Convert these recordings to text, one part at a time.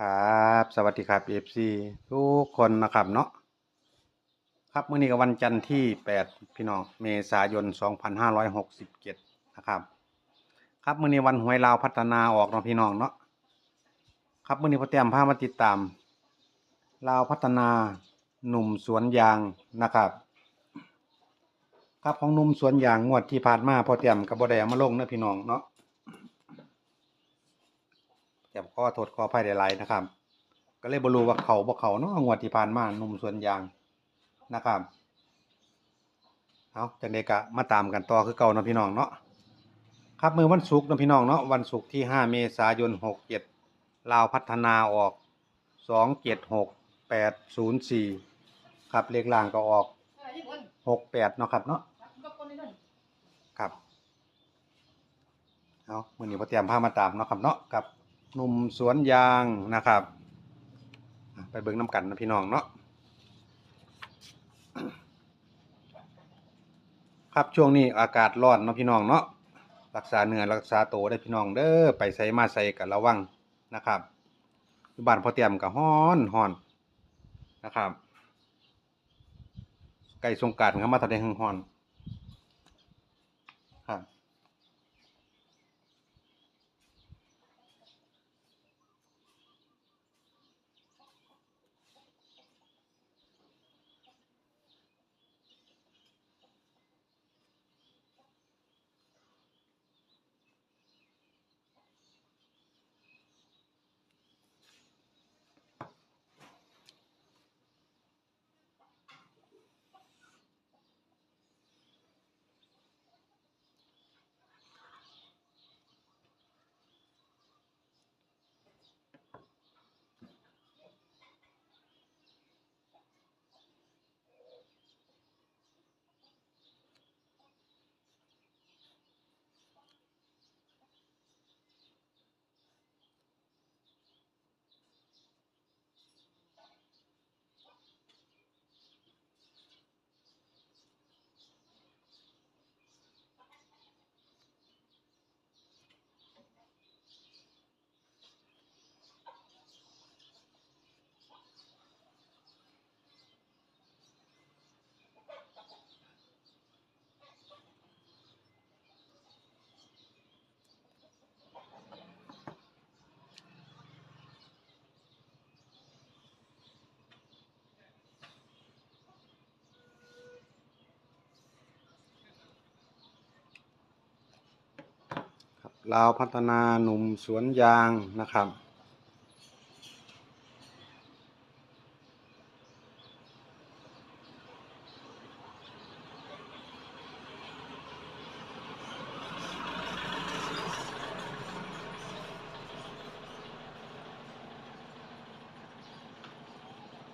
ครับสวัสดีครับ FC ทุกคนนะครับเนาะครับมื้อนี้ก็วันจันทร์ที่ 8 พี่น้องเมษายน 2567 นะครับ ครับมื้อนี้วันหวยลาวพัฒนาออกเนาะพี่น้องเนาะครับมื้อนี้พอแต้มพามาติดตามลาวพัฒนาหนุ่มสวนยางนะครับ ครับของหนุ่มสวนยางงวดที่ผ่านมาพอแต้มก็บ่ได้เอามาลงเนาะพี่น้องเนาะ แก็บข้อโทษข้อภัยหลายๆนะครับ ก็เลยบรูว่าเขาบ่เขาเนาะงวดที่ผ่านมาหนุ่มสวนยางนะครับเอาจากนี้ก็มาตามกันต่อคือเก่าเนาะพี่น้องเนาะครับมือวันศุกร์นะพี่น้องเนาะวันศุกร์ที่ 5 เมษายน 67 ลาวพัฒนาออก 276804 ครับเลขล่างก็ออก 68 เนาะครับเนาะครับเอามือนี้บ่เตรียมพามาตามเนาะครับเนาะกับ หนุ่มสวนยางนะครับ ไปเบิ่งน้ำกันนะพี่น้องเนาะครับช่วงนี้อากาศร้อนเนาะพี่น้องเนาะรักษาเนื้อรักษาโตได้พี่น้องเด้อไปใส่มาใส่กันระวังนะครับอยู่บ้านพอเตรียมกับฮ้อนฮ้อนนะครับใกล้สงกานต์เข้ามาทันได้ฮ้อนครับ ครับ ลาวพัฒนาหนุ่มสวนยางนะครับ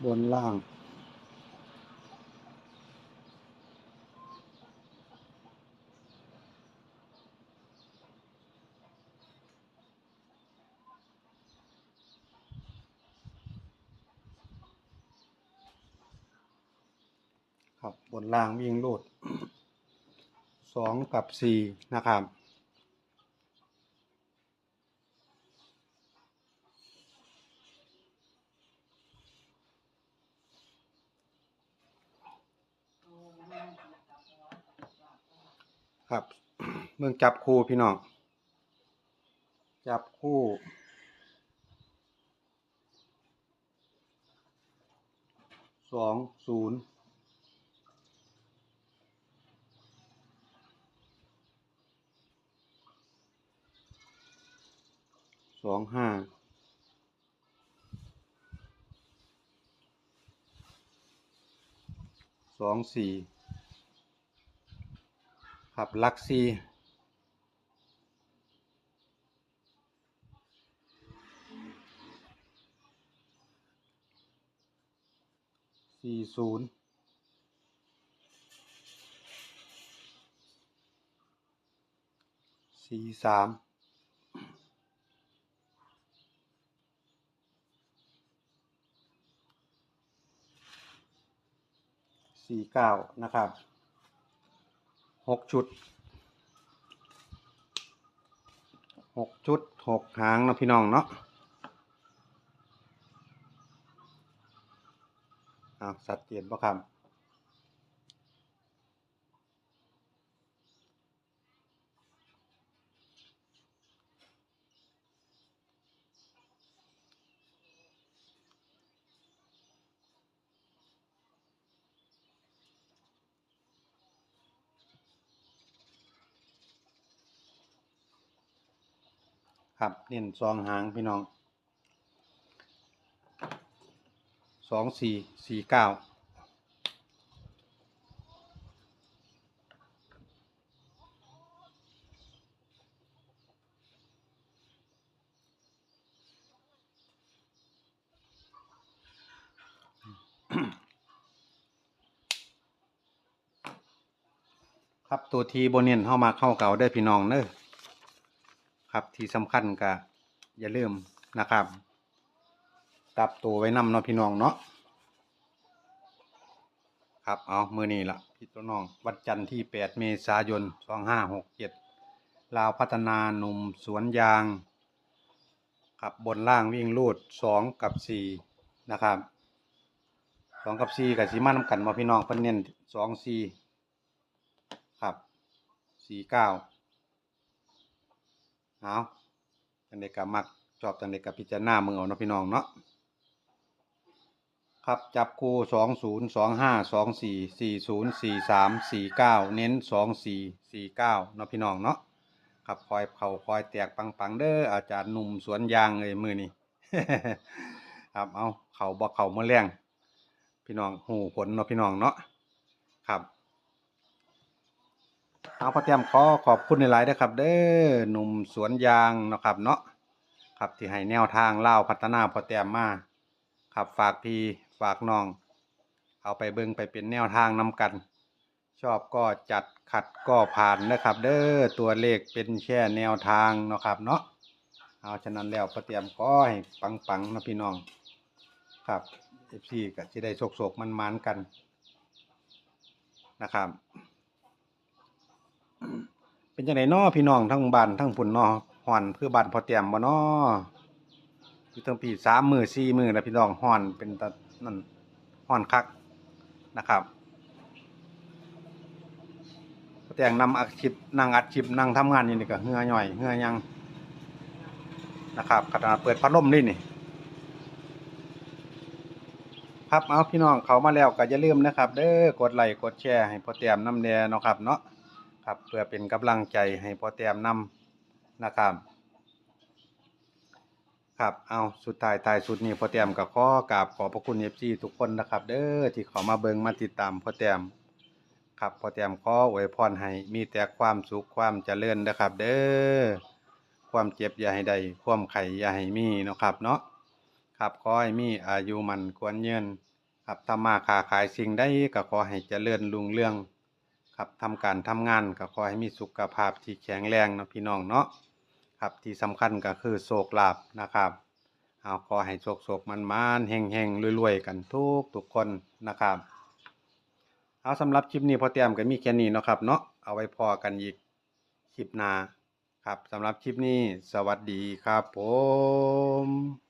บนล่าง ครับ บนล่างวิ่งรูดสองกับสี่นะครับครับเมืองจับคู่พี่น้อง จับคู่ สองศูนย์ สองห้าสองสี่ครับลักซีสี่ศูนย์สี่สาม สี่เก้านะครับหกชุดหกชุดหกหางนะพี่น้องเนาะอ้าวสัดเจนบ่ครับ ครับเน้นสองหางพี่น้องสองสี่สี่เก้าครับตัวทีโบเนียนเข้ามาเข้าเก่าได้พี่น้องเนอะ ครับที่สำคัญก็อย่าลืมนะครับกลับตัวไว้นำเนาะพี่น้องเนาะครับเอามือนี้ละพี่ตัวน้องวันจันทร์ที่ 8 เมษายน 2567 ลาวพัฒนาหนุ่มสวนยางครับบนล่างวิ่งลูด 2 กับ 4 นะครับ2กับ4กับสีมานำกันมาพี่น้องเพิ่นเน้น2 4ครับ4 9 เอาจังเด็กกับมักชอบจังเด็กกับพิจารณามึงเอาเนาะพี่น้องเนาะครับจับคู่สองศูนย์สองห้าสองสี่สี่ศูนย์สี่สามสี่เก้าเน้นสองสี่สี่เก้าเนาะพี่น้องเนาะครับคอยเข่าคอยแตกปังปังๆเด้ออาจารย์หนุ่มสวนยางเลยมือนี่ครับเอาเข่าบ่เข่าเมื่อแรงพี่น้องหูผลเนาะพี่น้องเนาะครับ เอาพ่อแต้มขอขอบคุณในหลายนะครับ เด้อหนุ่มสวนยางเนาะครับ เนาะครับที่ให้แนวทางเล่าพัฒนาพ่อแต้มมาครับฝากพี่ฝากน้อง เอาไปเบิ่งไปเป็นแนวทางนำกัน ชอบก็จัดขัดก็ผ่านนะครับ เด้อตัวเลขเป็นแค่แนวทางเนาะครับเนาะเอาฉะนั้นแล้วพ่อแต้มขอให้ปังๆนะพี่น้อง ครับเอฟซีก็จะได้โศกๆมันๆกันนะครับ เป็นจังไดนอพี่น้องทั้งบ้านทั้งพุ่นนอฮ้อนเพื่อบ้านพอเตรียมบ่นออยู่ทั้งพี่สามมือสี่มือแล้วพี่น้องฮ้อนเป็นตะนั่นฮ้อนคักนะครับพอแต่งนำอาชีพนั่งอัดชีพนั่งทำงานนี่นี่ก็เหงื่อย่อยเหงื่อยังนะครับขนาดเปิดพัดลมนี่นี่ครับเอาพี่น้องเขามาแล้วก็อย่าลืมนะครับ เด้อกดไลค์กดแชร์ให้พอเตรียมน้ำแดเนะครับเนาะ ครับ เพื่อเป็นกำลังใจให้พ่อแต้มนำนะครับ ครับเอาสุดท้ายท้ายสุดนี้พ่อแต้มก็ขอกราบขอพระคุณเอฟซีทุกคนนะครับ เด้อที่เขามาเบิงมาติดตามพ่อแต้มครับพ่อแต้มขออวยพรให้มีแต่ความสุขความเจริญนะครับ เด้อความเจ็บอย่าให้ได้ความไข่อย่าให้มีนะครับเนาะครับขอให้มีอายุมันควรเยืนครับทำมาค้าขายสิ่งใดก็ขอให้เจริญรุ่งเรือง ครับทำการทำงานก็ขอให้มีสุขภาพที่แข็งแรงนะพี่น้องเนาะครับที่สำคัญก็คือโศกลาบนะครับเอาขอให้โศกโศกมันมันๆเฮงเฮงๆรวยๆกันทุกทุกคนนะครับ เอาสำหรับคลิปนี้พอเตรียมก็มีแค่นี้เนาะครับเนาะเอาไว้พอกันอีกคลิปหน้าครับสำหรับคลิปนี้สวัสดีครับผม